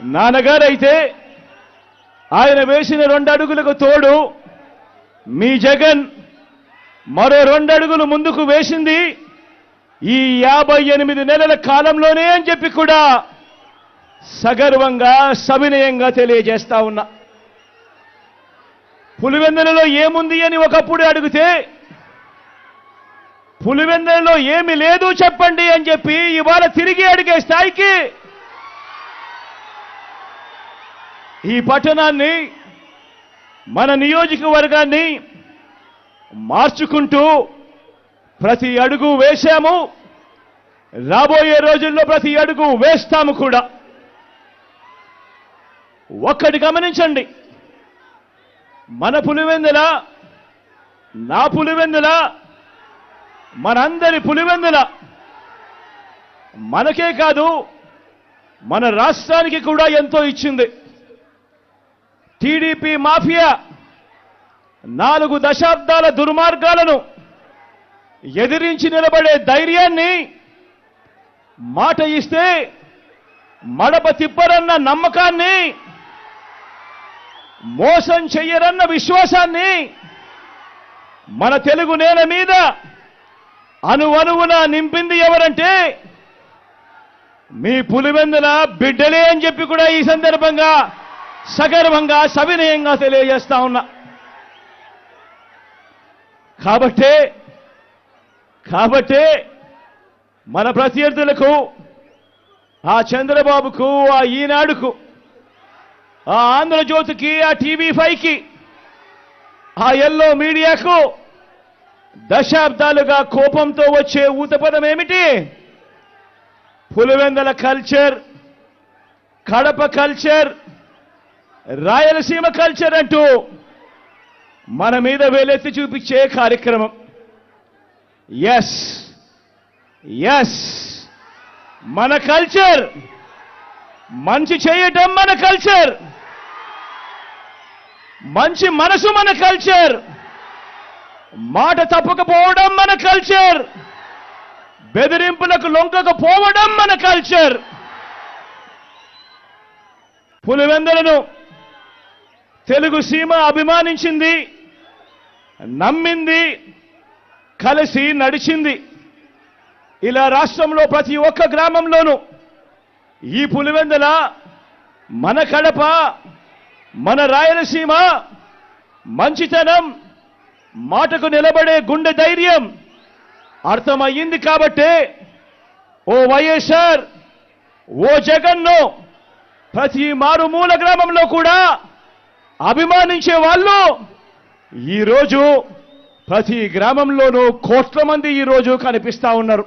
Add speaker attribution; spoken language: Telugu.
Speaker 1: నాన్నగారు అయితే ఆయన వేసిన రెండు అడుగులకు తోడు మీ జగన్ మరో రెండు అడుగులు ముందుకు వేసింది ఈ యాభై ఎనిమిది నెలల కాలంలోనే అని చెప్పి కూడా సగర్వంగా సవినయంగా తెలియజేస్తా ఉన్నా. పులివెందులలో ఏముంది అని ఒకప్పుడు అడిగితే పులివెందులలో ఏమి లేదు చెప్పండి అని చెప్పి ఇవాళ తిరిగి అడిగే స్థాయికి ఈ పట్టణాన్ని మన నియోజకవర్గాన్ని మార్చుకుంటూ ప్రతి అడుగు వేశాము. రాబోయే రోజుల్లో ప్రతి అడుగు వేస్తాము కూడా. ఒక్కటి గమనించండి. మన పులివెందుల నా పులివెందుల మనందరి పులివెందుల మనకే కాదు మన రాష్ట్రానికి కూడా ఎంతో ఇచ్చింది. టీడీపీ మాఫియా నాలుగు దశాబ్దాల దుర్మార్గాలను ఎదిరించి నిలబడే ధైర్యాన్ని మాట ఇస్తే మడప తిప్పరన్న నమ్మకాన్ని మోసం చెయ్యరన్న విశ్వాసాన్ని మన తెలుగు నేల మీద అనువనువున నింపింది ఎవరంటే మీ పులివెందుల బిడ్డలే అని చెప్పి కూడా ఈ సందర్భంగా సగర్వంగా సవినయంగా తెలియజేస్తా ఉన్నా. కాబట్టే కాబట్టే మన ప్రత్యర్థులకు ఆ చంద్రబాబుకు ఆ ఈనాడుకు ఆ ఆంధ్రజ్యోతికి ఆ టీవీ ఫైవ్కి ఆ ఎల్లో మీడియాకు దశాబ్దాలుగా కోపంతో వచ్చే ఊతపదం ఏమిటి? Pulivendula culture Kadapa culture Rayalaseema culture అంటూ మన మీద వేలెత్తి చూపించే కార్యక్రమం. ఎస్ ఎస్ మన కల్చర్ మంచి చేయటం మన కల్చర్ మంచి మనసు మన కల్చర్ మాట తప్పకపోవడం మన కల్చర్ బెదిరింపులకు లొంకకపోవడం మన కల్చర్ పులివెందులను తెలుగు సీమ అభిమానించింది నమ్మింది కలిసి నడిచింది. ఇలా రాష్ట్రంలో ప్రతి ఒక్క గ్రామంలోనూ ఈ పులివెందల మన కడప మన రాయలసీమ మంచితనం మాటకు నిలబడే గుండె ధైర్యం అర్థమయ్యింది కాబట్టే ఓ వైఎస్ఆర్ ఓ జగన్ను ప్రతి మారుమూల గ్రామంలో కూడా అభిమానించే వాళ్ళు ఈరోజు ప్రతి గ్రామంలోనూ కోట్ల మంది ఈరోజు కనిపిస్తా ఉన్నారు.